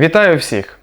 Вітаю всіх!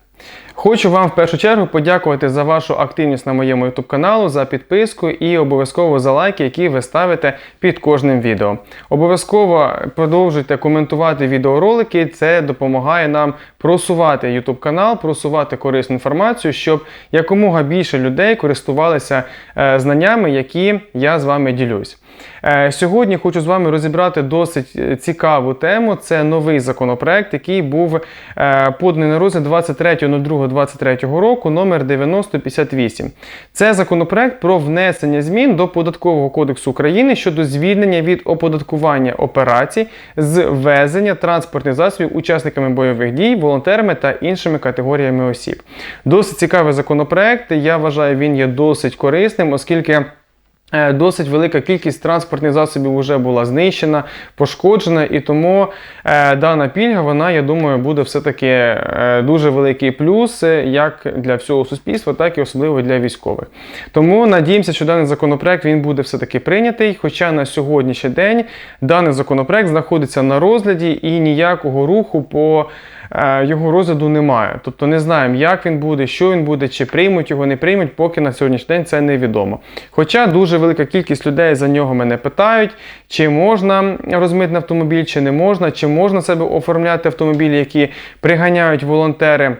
Хочу вам в першу чергу подякувати за вашу активність на моєму YouTube каналу, за підписку і обов'язково за лайки, які ви ставите під кожним відео. Обов'язково продовжуйте коментувати відеоролики, це допомагає нам просувати YouTube канал, просувати корисну інформацію, щоб якомога більше людей користувалися е, знаннями, які я з вами ділюсь. Е, Сьогодні хочу з вами розібрати досить е, цікаву тему. Це новий законопроект, який був е, поданий на розгляд 23.02.23 року, номер 9058. Це законопроект про внесення змін до Податкового кодексу України щодо звільнення від оподаткування операцій з ввезення транспортних засобів учасниками бойових дій, волонтерами та іншими категоріями осіб. Досить цікавий законопроект. Я вважаю, він є досить корисним, оскільки. Е, Досить велика кількість транспортних засобів вже була знищена, пошкоджена, і тому е, дана пільга, вона, я думаю, буде все-таки е, дуже великий плюс як для всього суспільства, так і особливо для військових. Тому надіємося, що даний законопроект він буде все-таки прийнятий. Хоча на сьогоднішній день даний законопроект знаходиться на розгляді і ніякого руху по його розгляду немає. Тобто не знаємо, як він буде, що він буде, чи приймуть його, не приймуть, поки на сьогоднішній день це невідомо. Хоча дуже велика кількість людей за нього мене питають, чи можна розмитний автомобіль, чи не можна, чи можна себе оформляти автомобілі, які приганяють волонтери.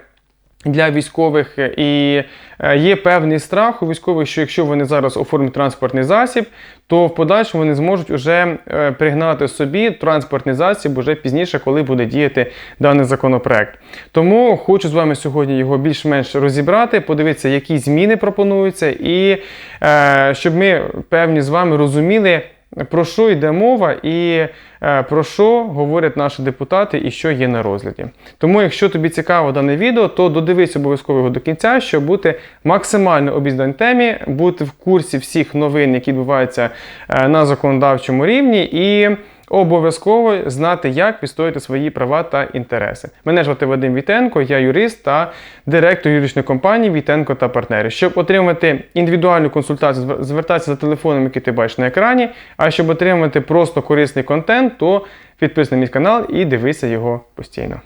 Для військових і е, є певний страх у військових, що якщо вони зараз оформлять транспортний засіб, то в подальшому вони зможуть вже е, пригнати собі транспортний засіб уже пізніше, коли буде діяти даний законопроект. Тому хочу з вами сьогодні його більш-менш розібрати, подивитися, які зміни пропонуються, і е, щоб ми певні з вами розуміли. Про що йде мова і е, про що говорять наші депутати і що є на розгляді. Тому, якщо тобі цікаво дане відео, то додивись обов'язково його до кінця, щоб бути максимально обізнаний темі, бути в курсі всіх новин, які відбуваються е, на законодавчому рівні, і обов'язково знати, як відстояти свої права та інтереси. Мене звати Вадим Вітенко, я юрист та директор юридичної компанії Вітенко та партнери. Щоб отримати індивідуальну консультацію, звер- звертайся за телефоном, який ти бачиш на екрані. А щоб отримати просто корисний контент, то підписуйся на мій канал і дивися його постійно.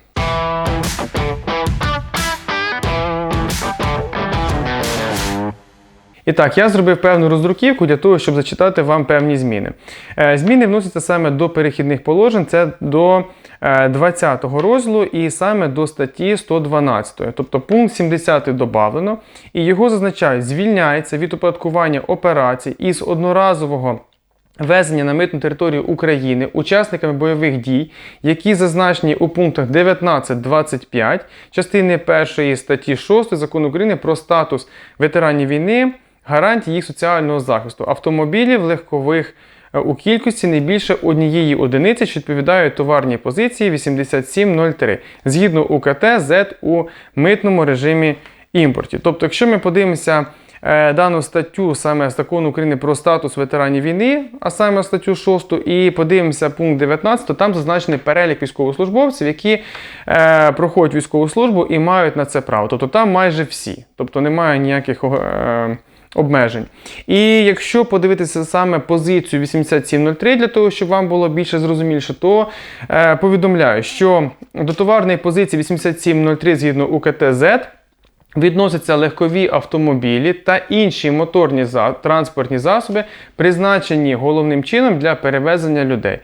І так, я зробив певну роздруківку для того, щоб зачитати вам певні зміни. Е, Зміни вносяться саме до перехідних положень, це до 20 розділу і саме до статті 112. Тобто пункт 70 додавлено, і його зазначають, звільняється від оподаткування операцій із одноразового. Везення на митну територію України учасниками бойових дій, які зазначені у пунктах 19-25 частини 1 статті 6 закону України про статус ветеранів війни, гарантії їх соціального захисту, автомобілів легкових е, у кількості не більше однієї одиниці, що відповідають товарній позиції 8703 згідно УКТ Z у митному режимі імпорті. Тобто, якщо ми подивимося е, дану статтю саме закону України про статус ветеранів війни, а саме статтю 6, і подивимося пункт 19, то там зазначений перелік військовослужбовців, які е, проходять військову службу і мають на це право. Тобто там майже всі, тобто немає ніяких. Е, Обмежень. І якщо подивитися саме позицію 8703, для того, щоб вам було більше зрозуміліше, то е, повідомляю, що до товарної позиції 8703 згідно УКТ-Z Відносяться легкові автомобілі та інші моторні транспортні засоби, призначені головним чином для перевезення людей.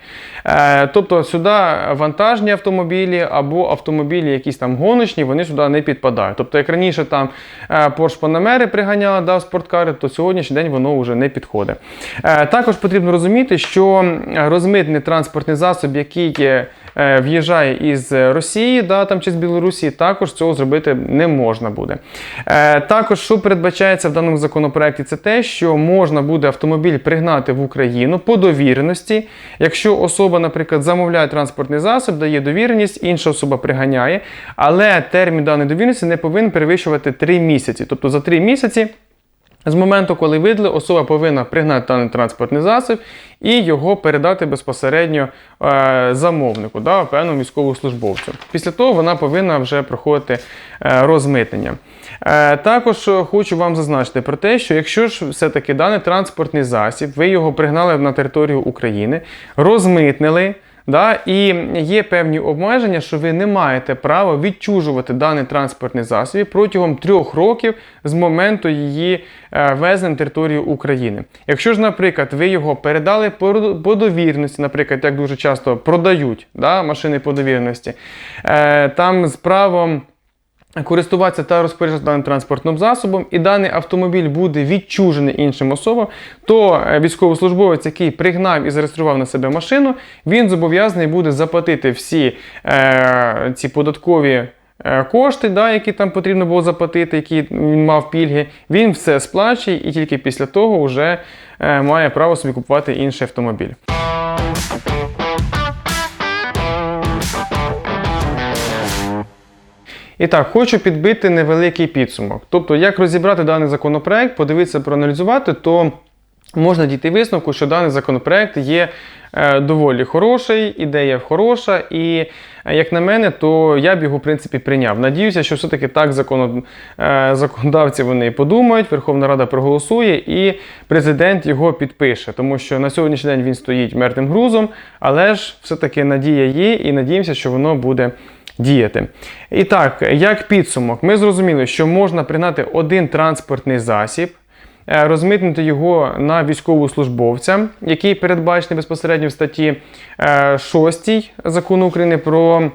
Е, тобто сюди вантажні автомобілі або автомобілі, якісь там гоночні, вони сюди не підпадають. Тобто, як раніше там е, Porsche Panamera приганяла да, спорткари, то сьогоднішній день воно вже не підходить. Е, також потрібно розуміти, що розмитний транспортний засоб, який є в'їжджає із Росії да, там, чи з Білорусі, також цього зробити не можна буде. Е, також, що передбачається в даному законопроекті, це те, що можна буде автомобіль пригнати в Україну по довіреності. Якщо особа, наприклад, замовляє транспортний засіб, дає довіреність, інша особа приганяє, але термін даної довіреності не повинен перевищувати 3 місяці. Тобто за 3 місяці. З моменту, коли видали, особа повинна пригнати даний транспортний засіб і його передати безпосередньо е, замовнику, да, певному військовослужбовцю. Після того вона повинна вже проходити е, розмитнення. Е, також хочу вам зазначити про те, що якщо ж все-таки даний транспортний засіб, ви його пригнали на територію України, розмитнили. Да? І є певні обмеження, що ви не маєте права відчужувати даний транспортний засіб протягом трьох років з моменту її е, везення на територію України. Якщо ж, наприклад, ви його передали по, довірності, наприклад, як дуже часто продають да, машини по довірності, е, там з правом. Користуватися та розпоряджатися даним транспортним засобом, і даний автомобіль буде відчужений іншим особам, то е, військовослужбовець, який пригнав і зареєстрував на себе машину, він зобов'язаний буде заплатити всі е, ці податкові е, кошти, да, які там потрібно було заплатити, які він мав пільги. Він все сплачує і тільки після того вже е, має право собі купувати інший автомобіль. І так, хочу підбити невеликий підсумок. Тобто, як розібрати даний законопроект, подивитися, проаналізувати, то можна дійти висновку, що даний законопроект є е, доволі хороший, ідея хороша, і, е, як на мене, то я б його в принципі прийняв. Надіюся, що все-таки так е, законодавці вони подумають, Верховна Рада проголосує і президент його підпише, тому що на сьогоднішній день він стоїть мертвим грузом, але ж все-таки надія є, і надіємося, що воно буде діяти. І так, як підсумок, ми зрозуміли, що можна пригнати один транспортний засіб, е, розмитнути його на військовослужбовця, який передбачений безпосередньо в статті е, 6 закону України про.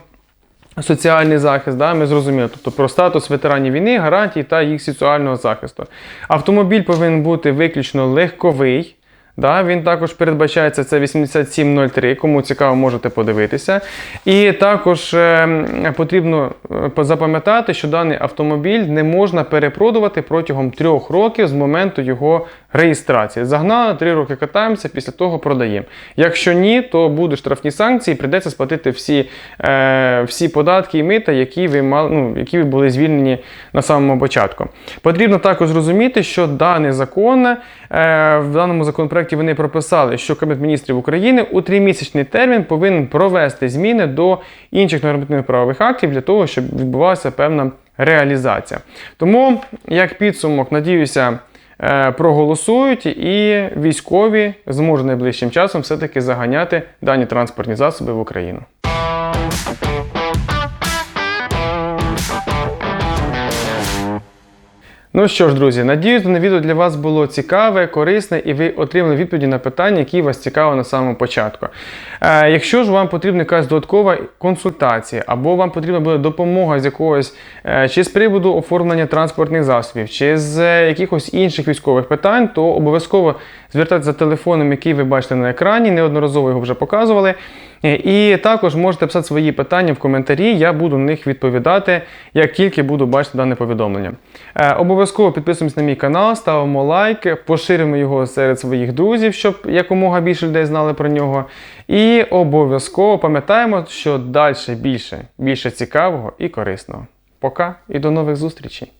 Соціальний захист, да, ми зрозуміли, тобто про статус ветеранів війни, гарантій та їх соціального захисту. Автомобіль повинен бути виключно легковий. Да, він також передбачається це 8703, кому цікаво, можете подивитися. І також е, потрібно е, запам'ятати, що даний автомобіль не можна перепродувати протягом трьох років з моменту його реєстрації. Загнали, три роки катаємося, після того продаємо. Якщо ні, то будуть штрафні санкції, прийдеться сплатити всі е, всі податки і мита, які ви мали, ну, які ви були звільнені на самому початку. Потрібно також розуміти, що даний закон в даному законопроекті вони прописали, що Кабінет міністрів України у тримісячний термін повинен провести зміни до інших нормативних правових актів для того, щоб відбувалася певна реалізація. Тому, як підсумок, надіюся. е, Проголосують і військові зможуть найближчим часом все-таки заганяти дані транспортні засоби в Україну. Ну що ж, друзі, надіюсь, дане відео для вас було цікаве, корисне, і ви отримали відповіді на питання, які вас цікавили на самому початку. Е, якщо ж вам потрібна якась додаткова консультація, або вам потрібна буде допомога з якогось е, чи з приводу оформлення транспортних засобів, чи з е, якихось інших військових питань, то обов'язково звертайтеся за телефоном, який ви бачите на екрані, неодноразово його вже показували. Е, І також можете писати свої питання в коментарі, я буду на них відповідати, як тільки буду бачити дане повідомлення. Е, Обов'язково підписуємось на мій канал, ставимо лайк, поширимо його серед своїх друзів, щоб якомога більше людей знали про нього. І обов'язково пам'ятаємо, що далі більше, більше цікавого і корисного. Пока і до нових зустрічей!